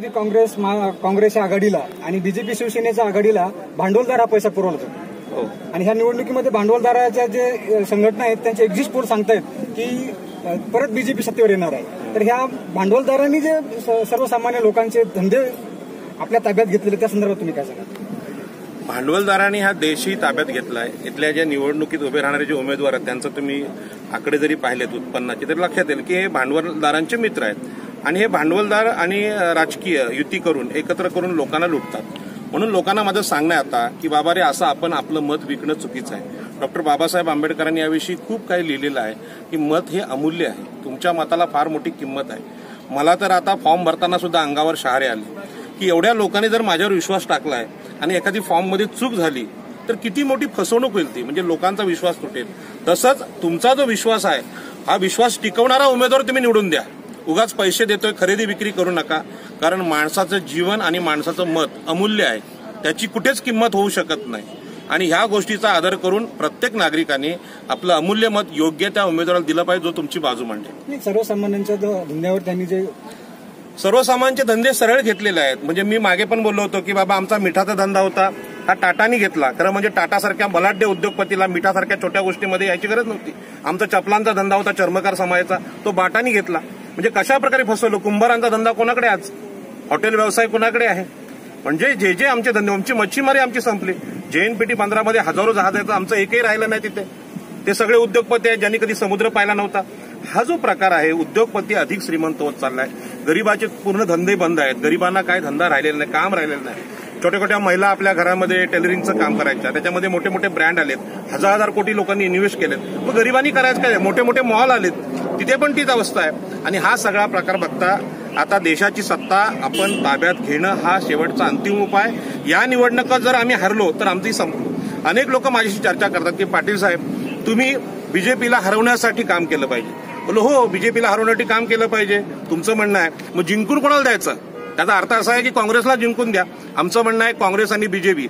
राष्ट्रवादी काँग्रेस काँग्रेसच्या आघाडीला आणि बीजेपी शिवसेनेच्या आघाडीला भांडवलदार हा पैसा पुरवला जातो. हो. आणि ह्या निवडणुकीमध्ये भांडवलदाराच्या जे संघटना आहेत त्यांचे एक्झिट पोल सांगतायत की परत बीजेपी सत्तेवर येणार आहे. तर ह्या भांडवलदारांनी जे सर्वसामान्य लोकांचे धंदे आपल्या ताब्यात घेतलेले त्या संदर्भात तुम्ही काय सांगा भांडवलदारांनी हा देशही ताब्यात घेतलाय. इथल्या ज्या निवडणुकीत उभे राहणारे जे उमेदवार आहेत त्यांचं तुम्ही आकडे जरी पाहिलेत उत्पन्नाचे तरी लक्षात येईल की हे भांडवलदारांचे मित्र आहेत. आणि हे भांडवलदार आणि राजकीय युती करून एकत्र करून लोकांना लुटतात. म्हणून लोकांना माझं सांगणं आता की बाबा रे असं आपण आपलं मत विकणं चुकीचं आहे. डॉक्टर बाबासाहेब आंबेडकरांनी याविषयी खूप काही लिहिलेलं आहे की मत हे अमूल्य आहे. तुमच्या मताला फार मोठी किंमत आहे. मला तर आता फॉर्म भरताना सुद्धा अंगावर शहारे आले. की एवढ्या लोकांनी जर माझ्यावर विश्वास टाकलाय आणि एखादी फॉर्ममध्ये चूक झाली तर किती मोठी फसवणूक होईल ती. म्हणजे लोकांचा विश्वास तुटेल. तसंच तुमचा जो विश्वास आहे हा विश्वास टिकवणारा उमेदवार तुम्ही निवडून द्या. उगाच पैसे देतोय खरेदी विक्री करू नका. कारण माणसाचं जीवन आणि माणसाचं मत अमूल्य आहे. त्याची कुठेच किंमत होऊ शकत नाही. आणि ह्या गोष्टीचा आदर करून प्रत्येक नागरिकाने आपलं अमूल्य मत योग्य त्या उमेदवाराला दिलं पाहिजे जो तुमची बाजू मांडेल. सर्वसामान्यांच्या धंद्यावर त्यांनी जे सर्वसामान्यांचे धंदे सरळ घेतलेले आहेत. म्हणजे मी मागे पण बोललो होतो की बाबा आमचा मिठाचा धंदा होता. हा टाटानी घेतला. खरं म्हणजे टाटासारख्या बलाढ्य उद्योगपतीला मिठासारख्या छोट्या गोष्टीमध्ये यायची गरज नव्हती. आमचा चपलांचा धंदा होता चर्मकार समाजाचा. तो बाटानी घेतला. म्हणजे कशा प्रकारे फसवलो? कुंभारांचा धंदा कोणाकडे आज? हॉटेल व्यवसाय कोणाकडे आहे? म्हणजे जे जे आमचे धंदे आमची मच्छीमारी आमची संपली. जेएनपीटी बंदरामध्ये हजारो जहाज आहेत आमचं एकही राहिलं नाही तिथे. ते सगळे उद्योगपती आहेत ज्यांनी कधी समुद्र पाहिला नव्हता. हा जो प्रकार आहे उद्योगपती अधिक श्रीमंत होत चाललाय. गरीबाचे पूर्ण धंदे बंद आहेत. गरिबांना काय धंदा राहिलेला नाही काम राहिलेलं नाही. छोट्या छोट्या महिला आपल्या घरामध्ये टेलरिंगचं काम करायच्या. त्याच्यामध्ये मोठे मोठे ब्रँड आलेत. हजार हजार कोटी लोकांनी इन्व्हेस्ट केलेत. मग गरिबांनी करायचं काय? मोठे मोठे मॉल आलेत. तिथे पण तीच अवस्था आहे. आणि हा सगळा प्रकार बघता आता देशाची सत्ता आपण ताब्यात घेणं हा शेवटचा अंतिम उपाय. या निवडणुका जर आम्ही हरलो तर आमची संपलो अनेक लोक माझ्याशी चर्चा करतात की पाटील साहेब तुम्ही बीजेपीला हरवण्यासाठी काम केलं पाहिजे. बोलो हो बीजेपीला हरवण्यासाठी काम केलं पाहिजे. तुमचं म्हणणं आहे. मग जिंकून कोणाला द्यायचं? त्याचा अर्थ असा आहे की काँग्रेसला जिंकून द्या. आमचं म्हणणं आहे काँग्रेस आणि बीजेपी.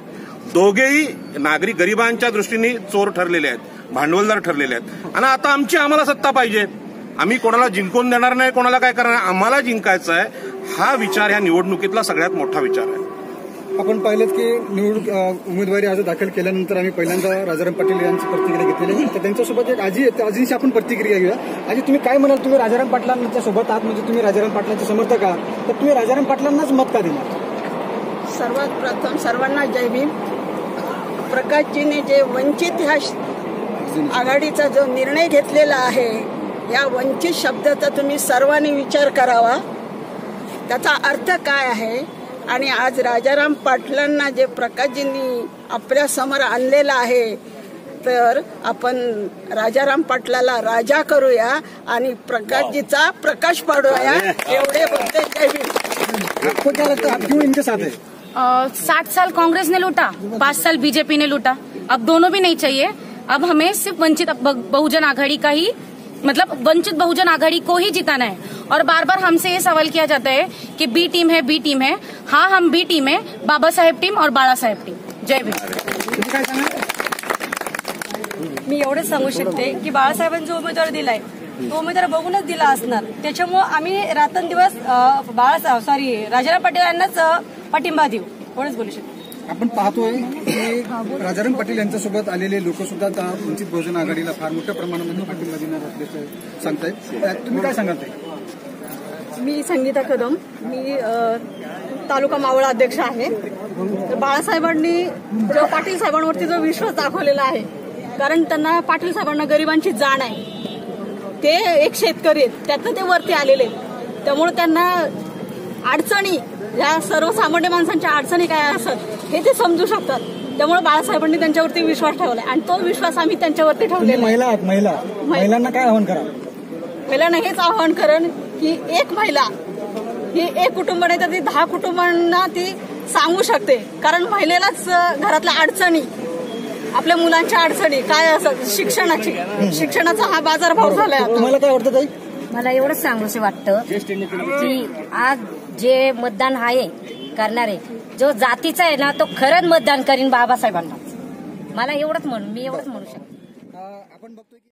दोघेही नागरिक गरिबांच्या दृष्टीने चोर ठरलेले आहेत भांडवलदार ठरलेले आहेत. आणि आता आमची आम्हाला सत्ता पाहिजे. आम्ही कोणाला जिंकून देणार नाही कोणाला काय करणार आम्हाला जिंकायचं आहे हा विचार ह्या निवडणुकीतला सगळ्यात मोठा विचार आहे. आपण पाहिलं की निवड अ, उमेदवारी अर्ज दाखल केल्यानंतर आम्ही पहिल्यांदा राजाराम पाटील यांची प्रतिक्रिया घेतलेली तर त्यांच्यासोबत एक आजी आहे त्या आजीची आपण प्रतिक्रिया घेऊया. आजी तुम्ही काय म्हणाल? तुम्ही राजाराम पाटलांच्या सोबत आहात म्हणजे तुम्ही राजाराम पाटलांचे समर्थक आहात. तर तुम्ही राजाराम पाटलांनाच मत का दिलं सर्वात प्रथम सर्वांना जय भीम. प्रकाशजीने जे वंचित ह्या आघाडीचा जो निर्णय घेतलेला आहे या वंचित शब्दाचा तुम्ही सर्वांनी विचार करावा. त्याचा अर्थ काय आहे? आणि आज राजाराम पाटलांना जे प्रकाशजींनी आपल्यासमोर आणलेलं आहे तर आपण राजाराम पाटलाला राजा करूया आणि प्रकाशजीचा प्रकाश पाडूया. एवढे बोलते साठ साल कांग्रेस ने लूटा पांच साल बीजेपी ने लूटा. अब दोनों भी नहीं चाहिए. अब हमें सिर्फ वंचित बहुजन आघाड़ी का ही मतलब वंचित बहुजन आघाड़ी को ही जिताना है। और बार बार हमसे ये सवाल किया जाता है कि बी टीम है बी टीम है। हाँ हम बी टीम है बाबा साहेब टीम और बाळा साहेब टीम जय भीम। मी एवढंच सांगू शकते की बाळासाहेबांनी जो उमेदवार दिलाय तो उमेदवार बघूनच दिला असणार. त्याच्यामुळं आम्ही रात्रंदिवस बाळासाहेब सॉरी राजाराम पाटील यांनाच पाठिंबा देऊ. एवढंच बोलू शकते. आपण पाहतोय की राजाराम पाटील यांच्यासोबत आलेले लोक सुद्धा आता वंचित बहुजन आघाडीला फार मोठ्या प्रमाणामध्ये पाठिंबा देणार असल्याचं सांगतायत. तुम्ही काय सांगाल ते? मी संगीता कदम. मी तालुका मावळा अध्यक्ष आहे. तर बाळासाहेबांनी जो पाटील साहेबांवरती जो विश्वास दाखवलेला आहे कारण त्यांना पाटील साहेबांना गरिबांची जाण आहे. ते एक शेतकरी आहेत. त्यातनं ते वरती आलेले त्यामुळे त्यांना अडचणी या सर्वसामान्य माणसांच्या अडचणी काय असत हे ते समजू शकतात. त्यामुळे बाळासाहेबांनी त्यांच्यावरती विश्वास ठेवलाय. आणि तो विश्वास आम्ही त्यांच्यावरती ठेवलेला आहे. महिला महिला. महिलांना काय आव्हान करा? पहिल्यानं हेच आवाहन करण की एक महिला ही एक कुटुंब नाही तर ती दहा कुटुंबांना ती सांगू शकते. कारण महिलेलाच घरातल्या अडचणी आपल्या मुलांच्या अडचणी काय असं शिक्षणाची शिक्षणाचा हा बाजारभाव झालाय तुम्हाला काय वाटतं ताई? मला एवढंच सांगूसे वाटतं की आज जे मतदान आहे करणारे जो जातीचा आहे ना तो खरंच मतदान करीन बाबासाहेबांना. मला एवढंच म्हणून मी एवढंच म्हणू शकते. आपण बघतोय